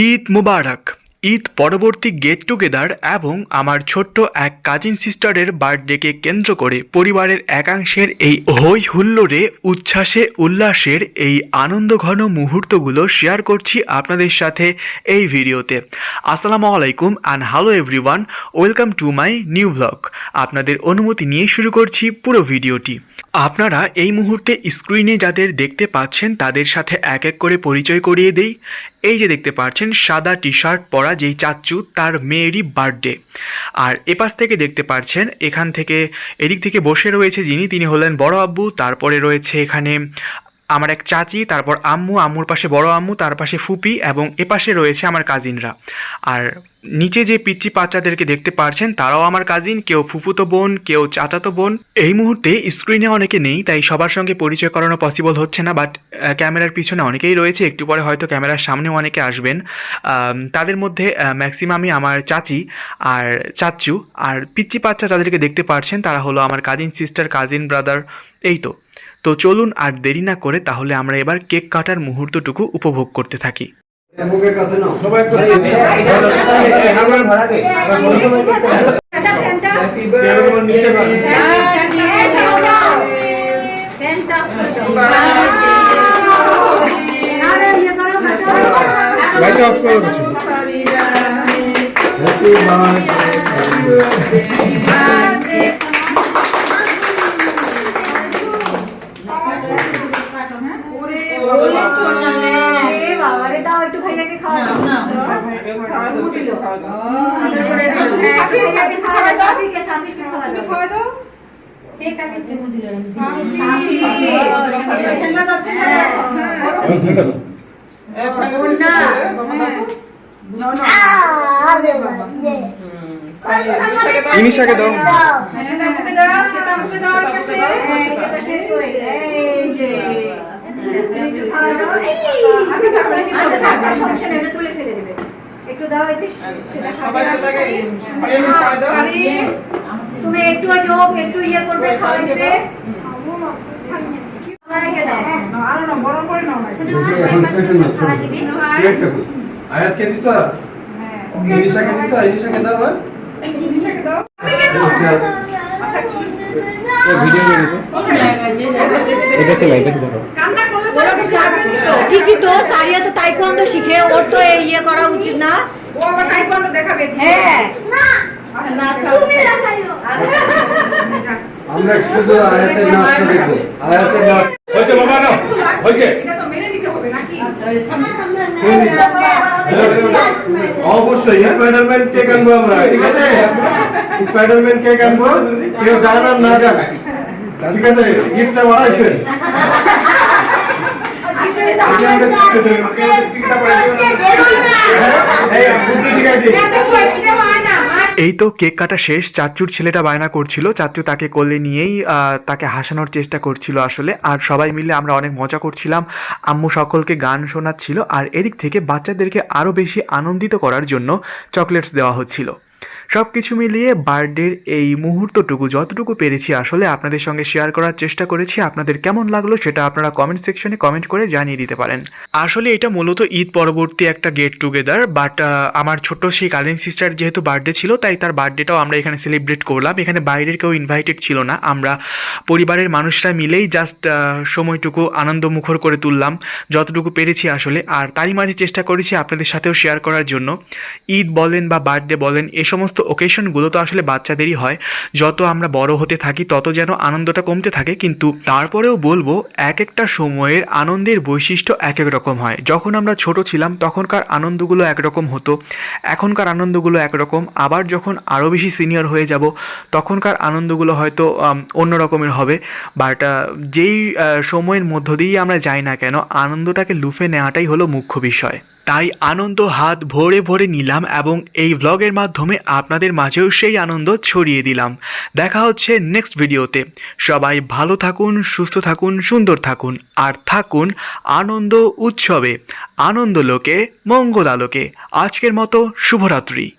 ঈদ মুবারক। ঈদ পরবর্তী get together এবং আমার ছোট্ট এক কাজিন সিস্টারের বার্থডেকে কেন্দ্র করে পরিবারের একাংশের এই হই হুল্লোড়ে উচ্ছ্বাসে, উল্লাসের এই আনন্দঘন মুহূর্তগুলো শেয়ার করছি আপনাদের সাথে এই ভিডিওতে। আসসালামু আলাইকুম and hello everyone welcome to my new blog আপনাদের অনুমতি নিয়ে শুরু করছি পুরো ভিডিওটি। আপনারা এই মুহূর্তে স্ক্রিনে যাদের দেখতে পাচ্ছেন, তাদের সাথে এক এক করে পরিচয় করিয়ে দেই। এই যে দেখতে পাচ্ছেন, সাদা টি শার্ট পরা যেই চাচ্চু, তার মেয়েরই বার্থডে। আর এপাশ থেকে দেখতে পাচ্ছেন, এখান থেকে, এদিক থেকে বসে রয়েছে যিনি, তিনি হলেন বড় আব্বু, তারপরে রয়েছে এখানে আমার এক চাচি, তারপর আম্মু, আম্মুর পাশে বড় আম্মু, তার পাশে ফুপি এবং এপাশে রয়েছে আমার কাজিনরা আর নিচে যে পিচ্চি বাচ্চাদেরকে দেখতে পারছেন, তারাও আমার কাজিন কেউ ফুফুতো বোন, কেউ চাচাতো বোন। এই মুহূর্তে স্ক্রিনে অনেকে নেই, তাই সবার সঙ্গে পরিচয় করানো পসিবল হচ্ছে না বাট ক্যামেরার পিছনে অনেকেই রয়েছে, একটু পরে হয়তো ক্যামেরার সামনেও অনেকে আসবেন। তাদের মধ্যে ম্যাক্সিমামই আমার চাচি আর চাচু আর পিচ্চি বাচ্চা যাদেরকে দেখতে পারছেন, তারা হলো আমার কাজিন সিস্টার কাজিন ব্রাদার এই তো। তো চলুন আর দেরি না করে তাহলে আমরা এবার কেক কাটার মুহূর্তটুকু উপভোগ করতে থাকি। মুখের কাছে বাবারে দাও একটু ভাইয়াকে দাও সাফিকে খাওয়া দাও সাফিকে খাওয়া দাও। এই যে আচ্ছা এটা একটু দাও তুমি একটু যোগ একটু ইয়ে করবে খাওয়াই দেবে সবাইকে দাও প্লেটটা কই আয়াতকে দিছা ইনিশাকে দিছা ইনিশাকে দাও হ্যাঁ ভিডিও নিয়ে এটা দেখো ওরকে সাহায্য করতো। ঠিকই তো সারিয়া তো তাইকোয়ান্ডো শিখে ওর তো ইয়ে করা উচিত না হ্যাঁ আমরা শুধু আয়াতের নাচটা দেখব আয়াতের নাচ হয়েছে বাবা নাও হয়েছে অবশ্যই স্পাইডারম্যান কেক আনব আমরা ঠিক আছে স্পাইডারম্যান কেক আনব কেউ জানে না না জানে ঠিক আছে গিফটটা বাড়াইবেন এই তো কেক কাটা শেষ। চাচ্চুর ছেলেটা বায়না করছিল। চাচ্চু তাকে কোলে নিয়েই তাকে হাসানোর চেষ্টা করছিল আসলে। আর সবাই মিলে আমরা অনেক মজা করছিলাম। আম্মু সকলকে গান শোনাচ্ছিল। আর এদিক থেকে বাচ্চাদেরকে আরও বেশি আনন্দিত করার জন্য চকলেটস দেওয়া হচ্ছিল। সব কিছু মিলিয়ে বার্থডের এই মুহূর্তটুকু যতটুকু পেরেছি আসলে আপনাদের সঙ্গে শেয়ার করার চেষ্টা করেছি। আপনাদের কেমন লাগল সেটা আপনারা কমেন্ট সেকশনে কমেন্ট করে জানিয়ে দিতে পারেন। আসলে এটা মূলত ঈদ পরবর্তী একটা গেট টুগেদার বাট আমার ছোট সেই কাজিন সিস্টার যেহেতু বার্থডে ছিল, তাই তার বার্থডেটাও আমরা এখানে সেলিব্রেট করলাম। এখানে বাইরের কেউ ইনভাইটেড ছিল না। আমরা পরিবারের মানুষরা মিলেই জাস্ট সময়টুকু আনন্দমুখর করে তুললাম, যতটুকু পেরেছি আসলে। আর তারই মাঝে চেষ্টা করেছি আপনাদের সাথেও শেয়ার করার জন্য। ঈদ বলেন বা বার্থডে বলেন, এ সমস্ত ওকেশনগুলো তো আসলে বাচ্চাদেরই হয়। যত আমরা বড় হতে থাকি, তত যেন আনন্দটা কমতে থাকে। কিন্তু তারপরেও বলব এক একটা সময়ের আনন্দের বৈশিষ্ট্য এক এক রকম হয়। যখন আমরা ছোট ছিলাম, তখনকার আনন্দগুলো একরকম হতো। এখনকার আনন্দগুলো একরকম। আবার যখন আরও বেশি সিনিয়র হয়ে যাব, তখনকার আনন্দগুলো হয়তো অন্য রকমের হবে। বাট যেই সময়ের মধ্য দিয়েই আমরা যাই না কেন, আনন্দটাকে লুফে নেওয়াটাই হলো মুখ্য বিষয়। তাই আনন্দ হাত ভরে ভরে নিলাম এবং এই ব্লগের মাধ্যমে আপনাদের মাঝেও সেই আনন্দ ছড়িয়ে দিলাম। দেখা হচ্ছে নেক্সট ভিডিওতে সবাই ভালো থাকুন, সুস্থ থাকুন, সুন্দর থাকুন, আর থাকুন আনন্দ উৎসবে। আনন্দ লোকে, মঙ্গল আলোকে। আজকের মতো শুভরাত্রি।